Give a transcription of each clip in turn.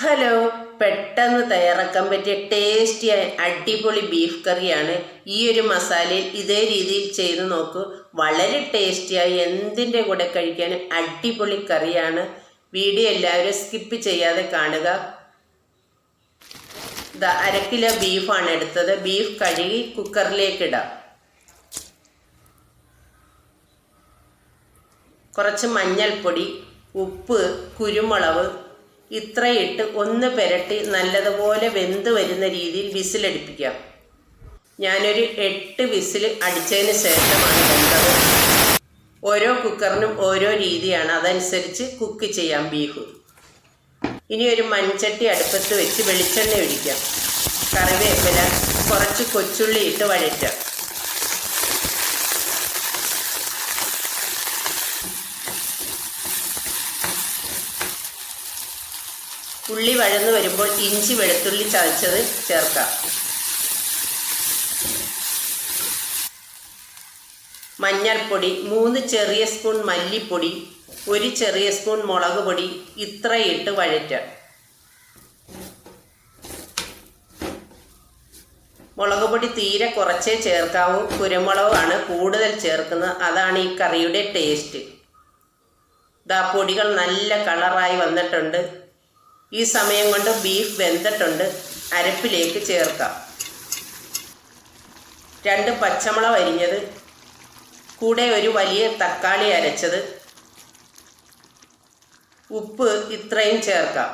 Hello പെട്ടെന്ന് തയ്യാറാക്കാൻ പറ്റിയ ടേസ്റ്റി അടിപൊളി ബീഫ് കറിയാണ് ഈ ഒരു മസാലയിൽ ഇതേ രീതിയിൽ ചെയ്ത് നോക്കൂ. വളരെ ടേസ്റ്റിയായി എന്തിന്റെ കൂടെ കഴിക്കാൻ അടിപൊളി കറിയാണ്. വീഡിയോ എല്ലാവരും സ്കിപ്പ് ചെയ്യാതെ കാണുക. ഇതാ അര കിലോ ബീഫാണ് എടുത്തത്. ബീഫ് കഴുകി കുക്കറിലേക്ക് ഇടാം. കുറച്ച് മഞ്ഞൾപ്പൊടി ഉപ്പ് കുരുമുളക് ഇത്രയിട്ട് ഒന്ന് പെരട്ടി നല്ലതുപോലെ വെന്ത് വരുന്ന രീതിയിൽ വിസിലടിപ്പിക്കാം. ഞാനൊരു എട്ട് വിസിൽ അടിച്ചതിന് ശേഷമാണ് വെന്തത്. ഓരോ കുക്കറിനും ഓരോ രീതിയാണ്. അതനുസരിച്ച് കുക്ക് ചെയ്യാം ബീഫ്. ഇനി ഒരു മൺചട്ടി അടുപ്പത്ത് വെച്ച് വെളിച്ചെണ്ണ ഒഴിക്കാം. കറിവേപ്പില കുറച്ച് കൊച്ചുള്ളി ഇട്ട് വഴറ്റാം. ഉള്ളി വഴന്നു വരുമ്പോൾ ഇഞ്ചി വെളുത്തുള്ളി ചതച്ചത് ചേർക്കാം. മഞ്ഞൾപ്പൊടി മൂന്ന് ചെറിയ സ്പൂൺ മല്ലിപ്പൊടി ഒരു ചെറിയ സ്പൂൺ മുളക് പൊടി ഇത്രയിട്ട് വഴറ്റാം. മുളക് പൊടി തീരെ കുറച്ചേ ചേർക്കാവൂ. കുരുമുളകാണ് കൂടുതൽ ചേർക്കുന്നത്. അതാണ് ഈ കറിയുടെ ടേസ്റ്റ്. ദാ പൊടികൾ നല്ല കളറായി വന്നിട്ടുണ്ട്. ഈ സമയം കൊണ്ട് ബീഫ് വെന്തിട്ടുണ്ട്. അരപ്പിലേക്ക് ചേർക്കാം. രണ്ട് പച്ചമുളക് അരിഞ്ഞത്. കൂടെ ഒരു വലിയ തക്കാളി അരച്ചത്. ഉപ്പ് ഇത്രയും ചേർക്കാം.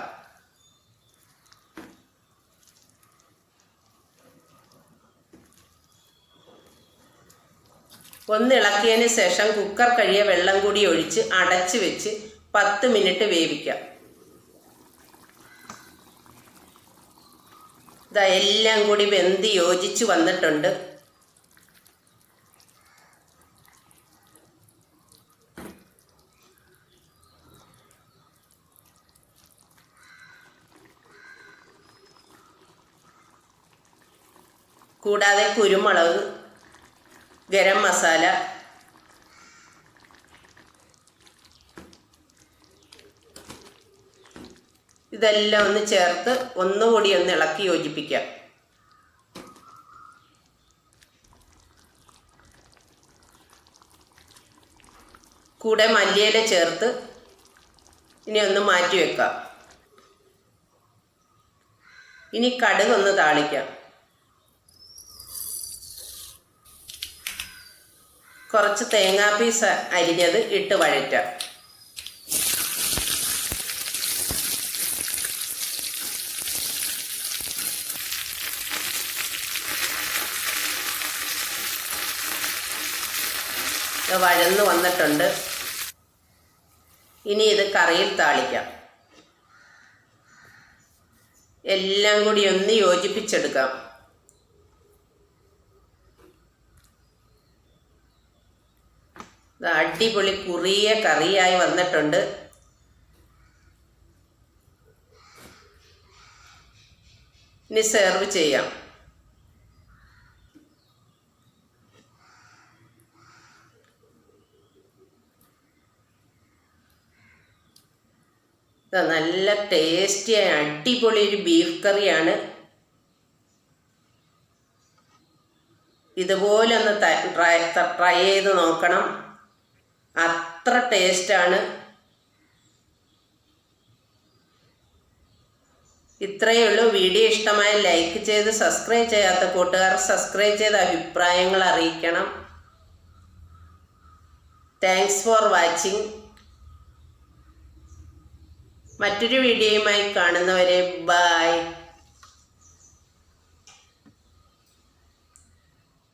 ഒന്നിളക്കിയതിന് ശേഷം കുക്കർ കഴിയ വെള്ളം കൂടി ഒഴിച്ച് അടച്ച് വെച്ച് പത്ത് മിനിറ്റ് വേവിക്കാം. ഇതാ എല്ലാം കൂടി വെന്തി യോജിച്ച് വന്നിട്ടുണ്ട്. കൂടാതെ കുരുമുളക് ഗരം മസാല ഇതെല്ലാം ഒന്ന് ചേർത്ത് ഒന്നുകൂടി ഒന്ന് ഇളക്കി യോജിപ്പിക്കാം കൂടെ മല്ലിയില ചേർത്ത് ഇനി ഒന്ന് മാറ്റി വെക്കാം ഇനി കടുക് ഒന്ന് താളിക്കാം കുറച്ച് തേങ്ങാ തേങ്ങാപ്പീസ് അരിഞ്ഞത് ഇട്ട് വഴറ്റാം വഴന്ന് വന്നിട്ടുണ്ട്. ഇനി ഇത് കറിയിൽ താളിക്കാം. എല്ലാം കൂടി ഒന്ന് യോജിപ്പിച്ചെടുക്കാം. അടിപൊളി കുറിയ കറിയായി വന്നിട്ടുണ്ട്. ഇനി സെർവ് ചെയ്യാം. നല്ല ടേസ്റ്റിയായ അടിപൊളി ഒരു ബീഫ് കറിയാണ്. ഇതുപോലെ ഒന്ന് ട്രൈ ട്രൈ ചെയ്ത് നോക്കണം. അത്ര ടേസ്റ്റാണ് ഇത്രയേ ഉള്ളൂ. വീഡിയോ ഇഷ്ടമായ ലൈക്ക് ചെയ്ത് സബ്സ്ക്രൈബ് ചെയ്യാത്ത കൂട്ടുകാർ സബ്സ്ക്രൈബ് ചെയ്ത് അഭിപ്രായങ്ങൾ അറിയിക്കണം. താങ്ക്സ് ഫോർ വാച്ചിങ് മറ്റൊരു വീഡിയോയുമായി കാണുന്നവരെ ബായ്